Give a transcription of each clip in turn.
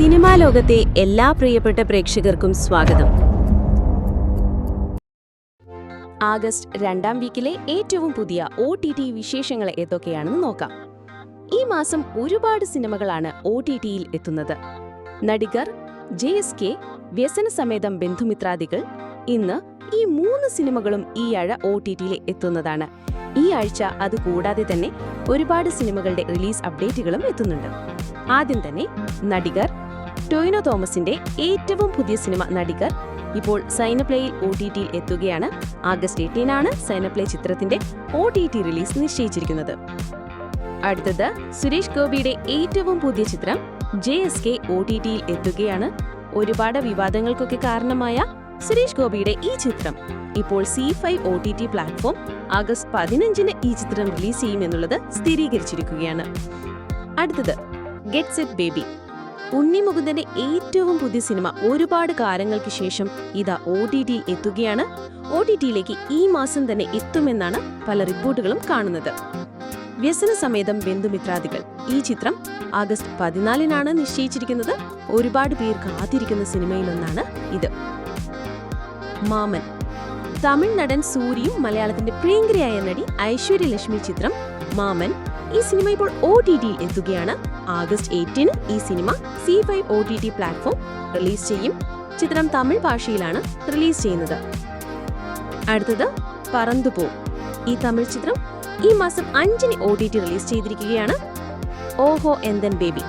Cinema ലോകത്തെ എല്ലാ പ്രിയപ്പെട്ട പ്രേക്ഷകർക്കും സ്വാഗതം. ആഗസ്റ്റ് രണ്ടാം വീക്കിലെ ഏറ്റവും പുതിയ ഒ ടി ടി വിശേഷങ്ങൾ ഏതൊക്കെയാണെന്ന് നോക്കാം. ഈ മാസം ഒരുപാട് സിനിമകളാണ് ഒ ടി ടിയിൽ എത്തുന്നത്. നടികർ ജെ എസ് കെ വ്യസന സമേതം ബന്ധുമിത്രാദികൾ ഇന്ന് ഈ മൂന്ന് സിനിമകളും ഈ ആഴ ഒ ടി ടിയിൽ എത്തുന്നതാണ്. ഈ ആഴ്ച അതുകൂടാതെ തന്നെ ഒരുപാട് സിനിമകളുടെ റിലീസ് അപ്ഡേറ്റുകളും എത്തുന്നുണ്ട്. ആദ്യം തന്നെ നടികർ ടൊയിനോ തോമസിന്റെ ഏറ്റവും പുതിയ സിനിമ നടികർ ഇപ്പോൾ സൈനപ്ലേയിൽ ഒ ടി ടിയിൽ എത്തുകയാണ്. ആഗസ്റ്റ് എയ്റ്റീനാണ് സൈനപ്ലേ ചിത്രത്തിന്റെ ഒ ടി ടി റിലീസ് നിശ്ചയിച്ചിരിക്കുന്നത്. അടുത്തത് സുരേഷ് ഗോപിയുടെ ഏറ്റവും പുതിയ ചിത്രം J S K O T ടിയിൽ എത്തുകയാണ്. ഒരുപാട് വിവാദങ്ങൾക്കൊക്കെ കാരണമായ സുരേഷ് ഗോപിയുടെ ഈ ചിത്രം ഇപ്പോൾ C five O T T platform August പതിനഞ്ചിന് ഈ ചിത്രം റിലീസ് ചെയ്യുമെന്നുള്ളത് സ്ഥിരീകരിച്ചിരിക്കുകയാണ്. അടുത്തത് ഗെറ്റ്സ് ഇറ്റ് ബേബി ഉണ്ണി മുകുന്ദന്റെ ഏറ്റവും പുതിയ സിനിമ ഒരുപാട് കാലങ്ങൾക്ക് ശേഷം ഇതാ ഒ ടി ടി എത്തുകയാണ്. ഒ ടി ടിയിലേക്ക് ഈ മാസം തന്നെ എത്തുമെന്നാണ് പല റിപ്പോർട്ടുകളും കാണുന്നത്. വ്യസന സമേതം ബന്ധുമിത്രാദികൾ. ഈ ചിത്രം ആഗസ്റ്റ് പതിനാലിനാണ് നിശ്ചയിച്ചിരിക്കുന്നത്. ഒരുപാട് പേർ കാത്തിരിക്കുന്ന സിനിമയിലൊന്നാണ് ഇത്. മാമൻ. തമിഴ് നടൻ സൂര്യയും മലയാളത്തിന്റെ പ്രിയങ്കരിയായ നടി ഐശ്വര്യലക്ഷ്മി ചിത്രം മാമൻ. ഈ സിനിമ ഇപ്പോൾ ഒ ടി ടിയിൽ എത്തുകയാണ്. ആഗസ്റ്റ് എയ്റ്റിന് ഈ cinema Zee five O T T platform release ചെയ്യും. ചിത്രം തമിഴ് ഭാഷയിലാണ് റിലീസ് ചെയ്യുന്നത്. അടുത്തത് പറന്തുപോ ഈ തമിഴ് ചിത്രം ഈ മാസം അഞ്ചിന് ഒ ടി ടി റിലീസ് ചെയ്തിരിക്കുകയാണ്. ഓഹോ എന്തൻ ബേബി.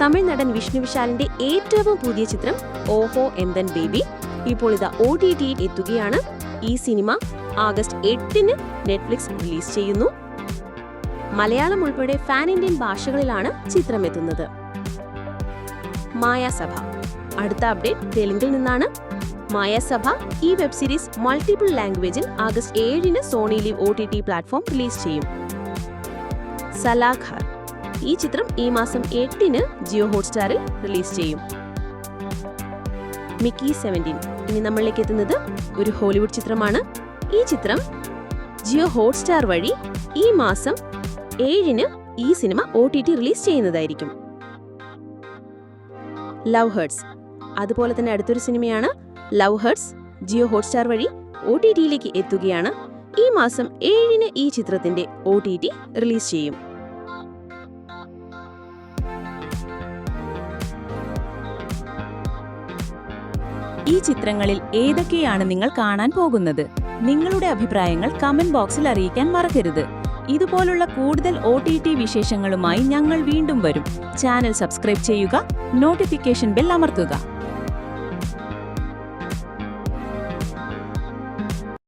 തമിഴ് നടൻ വിഷ്ണു വിശാലിന്റെ ഏറ്റവും പുതിയ ചിത്രം ഓഹോ എന്തൻ ബേബി ഇപ്പോൾ ഇതാ ഒ ടി ടിയിൽ എത്തുകയാണ്. ഈ സിനിമ ആഗസ്റ്റ് എട്ടിന് നെറ്റ്ഫ്ലിക്സ് റിലീസ് ചെയ്യുന്നു. മലയാളം ഉൾപ്പെടെ ഫാൻ ഇന്ത്യൻ ഭാഷകളിലാണ് ചിത്രമെത്തുന്നത്. മായാസഭ. അടുത്ത അപ്ഡേറ്റ് തെലുങ്കിൽ നിന്നാണ്. മായാസഭ ഈ വെബ് സീരീസ് മൾട്ടിപ്പിൾ ലാംഗ്വേജിൽ ആഗസ്റ്റ് ഏഴിന് Sony LIV O T T platform release ചെയ്യും. സലാഖാർ. ഈ ചിത്രം ഈ മാസം എട്ടിന് ജിയോ ഹോട്ട്സ്റ്റാറിൽ റിലീസ് ചെയ്യും. Mickey seventeen. ഇനി നമ്മളിലേക്ക് എത്തുന്നത് ഒരു ഹോളിവുഡ് ചിത്രമാണ്. ഈ ചിത്രം ജിയോ ഹോട്ട്സ്റ്റാർ വഴി ഈ മാസം ഏഴിന് ഈ cinema O T T release ചെയ്യുന്നതായിരിക്കും. ലവ് ഹേർട്സ് അതുപോലെ തന്നെ അടുത്തൊരു സിനിമയാണ് ലവ് ഹേർട്സ് ജിയോ ഹോട്ട്സ്റ്റാർ വഴി ഒ ടി ടിയിലേക്ക് എത്തുകയാണ്. ഈ മാസം ഏഴിന് ഈ ചിത്രത്തിന്റെ ഒ ടി ടി റിലീസ് ചെയ്യും. ഈ ചിത്രങ്ങളിൽ ഏതൊക്കെയാണ് നിങ്ങൾ കാണാൻ പോകുന്നത്? നിങ്ങളുടെ അഭിപ്രായങ്ങൾ കമന്റ് ബോക്സിൽ അറിയിക്കാൻ മറക്കരുത്. ഇതുപോലുള്ള കൂടുതൽ ഒ ടി ടി വിശേഷങ്ങളുമായി ഞങ്ങൾ വീണ്ടും വരും. ചാനൽ സബ്സ്ക്രൈബ് ചെയ്യുക നോട്ടിഫിക്കേഷൻ ബെൽ അമർത്തുക.